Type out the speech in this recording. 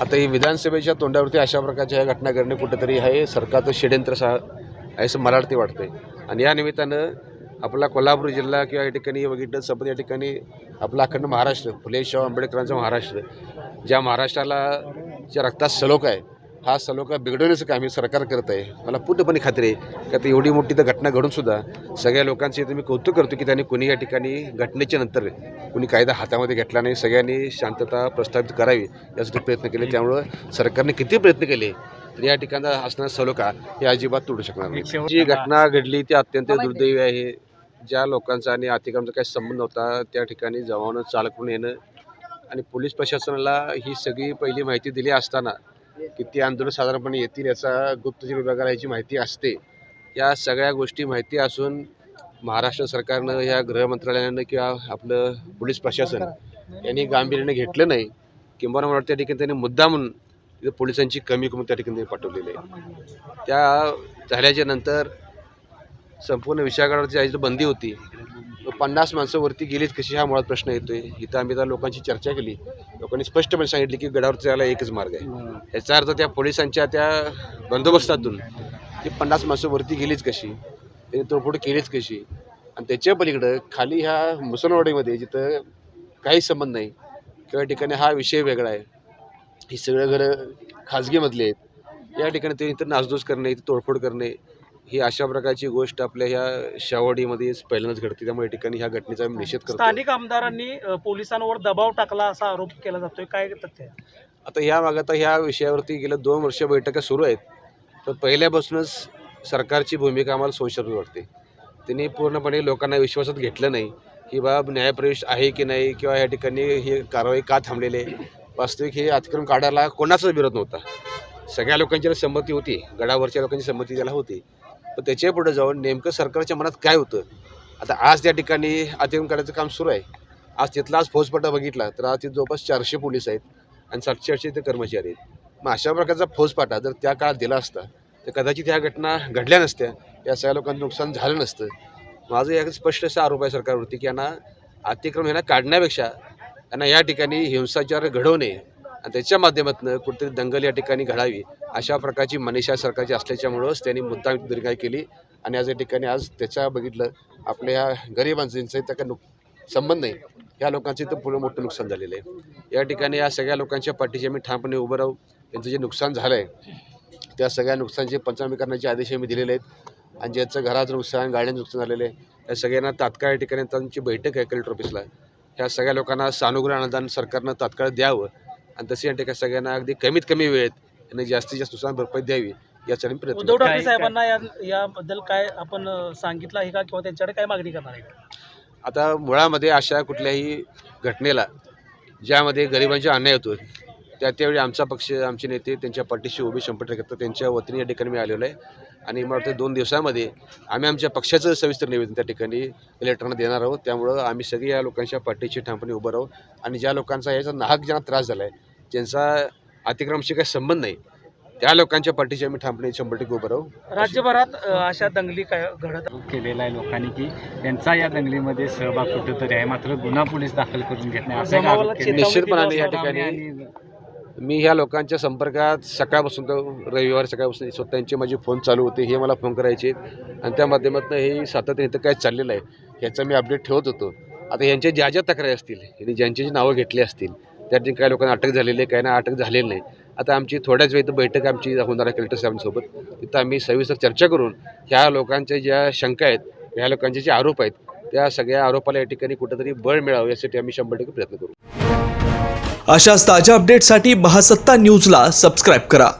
आता ही विधानसभेच्या तोंडावरती अशा प्रकारच्या ह्या घटना घडणे कुठेतरी हे सरकारचं षडयंत्र सा आहे असं मला ते वाटतंय. आणि या निमित्तानं आपला कोल्हापूर जिल्हा किंवा या ठिकाणी बघितलं संपत या ठिकाणी आपला अखंड महाराष्ट्र फुले शाहू आंबेडकरांचा महाराष्ट्र ज्या महाराष्ट्राला ज्या रक्तात सलोख आहे हा सलोखा बिघडवण्याचं काम हे सरकार करत आहे. मला पूर्णपणे खात्री आहे की आता एवढी मोठी तर घटना घडूनसुद्धा सगळ्या लोकांचे इथे मी कौतुक करतो की त्यांनी कोणी या ठिकाणी घटनेच्या नंतर कोणी कायदा हातामध्ये घेतला नाही सगळ्यांनी शांतता प्रस्थापित करावी यासाठी प्रयत्न केले. त्यामुळं सरकारने किती प्रयत्न केले तर या ठिकाणचा असणारा सलोखा हे अजिबात तोडू शकणार नाही. जी घटना घडली ती अत्यंत दुर्दैवी आहे. ज्या लोकांचा आणि अतिक्रमचा काही संबंध होता त्या ठिकाणी जमावणं चालकून येणं आणि पोलीस प्रशासनाला ही सगळी पहिली माहिती दिली असताना किती आंदोलन साधारणपणे येतील याचा गुप्तचर विभागाला याची माहिती असते. या सगळ्या गोष्टी माहिती असून महाराष्ट्र सरकारनं या गृह मंत्रालयानं किंवा आपलं पोलीस प्रशासन यांनी गांभीर्याने घेतलं नाही. किंवा मला वाटतं त्या ठिकाणी त्यांनी मुद्दा म्हणून तिथं पोलिसांची कमी कमी त्या ठिकाणी पाठवलेली आहे. त्या झाल्याच्यानंतर संपूर्ण विशाखावरची जी बंदी होती पन्नास माणसं वरती गेलीच कशी हा मुळात प्रश्न येतोय? इथं आम्ही त्या लोकांची चर्चा केली. लोकांनी स्पष्टपणे सांगितले की गडावर जायला एकच मार्ग आहे. याचा अर्थ त्या पोलिसांच्या त्या बंदोबस्तातून ती पन्नास माणसं वरती गेलीच कशी त्यांनी तोडफोड केलीच कशी आणि त्याच्या पलीकडं खाली ह्या मुसलवाडीमध्ये जिथं काही संबंध नाही किंवा ठिकाणी हा विषय वेगळा आहे ही सगळं घरं खाजगीमधली आहेत. या ठिकाणी ते इथं नासधूस करणे इथं तोडफोड करणे ही अशा प्रकारची गोष्ट आपल्या ह्या शावडीमध्ये पहिल्यांदाच घडते. त्यामुळे या ठिकाणी ह्या घटनेचा आम्ही निषेध करतो स्थानिक आमदारांनी अ, पोलिसांवर दबाव टाकला असा आरोप केला जातोय. काय तथ्य आहे? आता ह्या मागं आता ह्या विषयावरती गेल्या दोन वर्ष बैठका सुरू आहेत. तर पहिल्यापासूनच सरकारची भूमिका आम्हाला संशय वाटते. त्यांनी पूर्णपणे लोकांना विश्वासात घेतलं नाही. की बाब न्यायप्रवेश आहे की नाही किंवा या ठिकाणी ही कारवाई का थांबलेली आहे? वास्तविक हे अतिक्रम काढायला कोणाचाच विरोध नव्हता. सगळ्या लोकांची संमती होती. गडावरच्या लोकांची संमती त्याला होती. पण त्याच्या पुढे जाऊन नेमकं सरकारच्या मनात काय होतं? आता आज त्या ठिकाणी अतिक्रम काढायचं काम सुरू आहे. आज तिथला आज फौजपटा बघितला तर आज तिथे जवळपास चारशे पोलीस आहेत आणि सातशे आठशे ते कर्मचारी आहेत. मग अशा प्रकारचा फौजपाटा जर त्या काळात दिला असता तर कदाचित ह्या घटना घडल्या नसत्या. या सगळ्या लोकांचं नुकसान झालं नसतं. माझं या स्पष्ट असा आरोप आहे सरकारवरती की यांना अतिक्रम यांना काढण्यापेक्षा यांना या ठिकाणी हिंसाचार घडवणे आणि त्याच्या माध्यमातून कुठेतरी दंगल या ठिकाणी घडावी अशा प्रकारची मनीषा सरकारची असल्याच्यामुळंच त्यांनी मुद्दा दीर्घाय केली. आणि आज या ठिकाणी आज त्याच्या बघितलं आपल्या ह्या गरिबांचं त्या काय नुक संबंध नाही. ह्या लोकांचं इथं पुढे मोठं नुकसान झालेलं आहे. या ठिकाणी या सगळ्या लोकांच्या पाठीशी आम्ही ठामपणे उभं राहू. त्यांचं जे नुकसान झालं आहे त्या सगळ्या नुकसानचे पंचनामे करण्याचे आदेश आम्ही दिलेले आहेत. आणि ज्याचं घराचं नुकसान गाड्यांचं नुकसान झालेलं आहे या सगळ्यांना तात्काळ या ठिकाणी त्यांची बैठक आहे कलेक्टर ऑफिसला. ह्या सगळ्या लोकांना सानुग्रह अनुदान सरकारनं तात्काळ द्यावं. आणि तसे या ठिकाणी सगळ्यांना अगदी कमीत कमी वेळेत यांना जास्तीत जास्त नुकसान भरपाई द्यावी यासाठी आम्ही प्रयत्न उद्धव करू. ठाकरे साहेबांना या याबद्दल काय आपण अ, सांगितलं आहे का किंवा त्यांच्याकडे काय मागणी करणार आहे का? आता मुळामध्ये अशा कुठल्याही घटनेला ज्यामध्ये गरिबांचा अन्याय होतो त्या त्यावेळी आमचा पक्ष आमचे नेते त्यांच्या पाठीशी उभी शंभर टक्के करतात त्यांच्या वतीने या ठिकाणी मी आलेलो आहे आणि मला वाटतं दोन दिवसामध्ये आम्ही आमच्या पक्षाचं सविस्तर निवेदन त्या ठिकाणी कलेक्टरना देणार आहोत त्यामुळं आम्ही सगळे या लोकांच्या पाठीशी ठामपणे उभं राहू आणि ज्या लोकांचा याचा नाहक ज्यांना त्रास झाला आहे ज्यांचा अतिक्रमशी काही संबंध नाही त्या लोकांच्या पाठीशी आम्ही ठामपणे शंभर टक्के उभं राहू. राज्यभरात अशा दंगली काय घडत केलेला आहे लोकांनी की त्यांचा या दंगलीमध्ये सहभाग कुठेतरी आहे मात्र गुन्हा पोलीस दाखल करून घेत नाही. निश्चितपणाने या ठिकाणी मी ह्या लोकांच्या संपर्कात सकाळपासून तर रविवार सकाळपासून स्वतःचे माझे फोन चालू होते हे मला फोन करायचे आणि त्या माध्यमातून हे सातत्याने इथं काय चाललेलं आहे ह्याचा मी अपडेट ठेवत होतो. आता यांच्या ज्या ज्या तक्रारी असतील यांनी ज्यांची जी नावं घेतली असतील त्या ठिकाणी काही लोकांना अटक झालेली आहे काही ना अटक झालेली नाही. आता आमची थोड्याच वेळ बैठक आमची होणार आहे कलेक्टर साहेबांसोबत. तिथं आम्ही सविस्तर चर्चा करून ह्या लोकांच्या ज्या शंका आहेत ह्या लोकांचे जे आरोप आहेत त्या सगळ्या आरोपाला या ठिकाणी कुठंतरी बळ मिळावं यासाठी आम्ही शंभर टक्के प्रयत्न करू. अशाच ताज्या अपडेटसाठी महासत्ता न्यूजला सबस्क्राईब करा.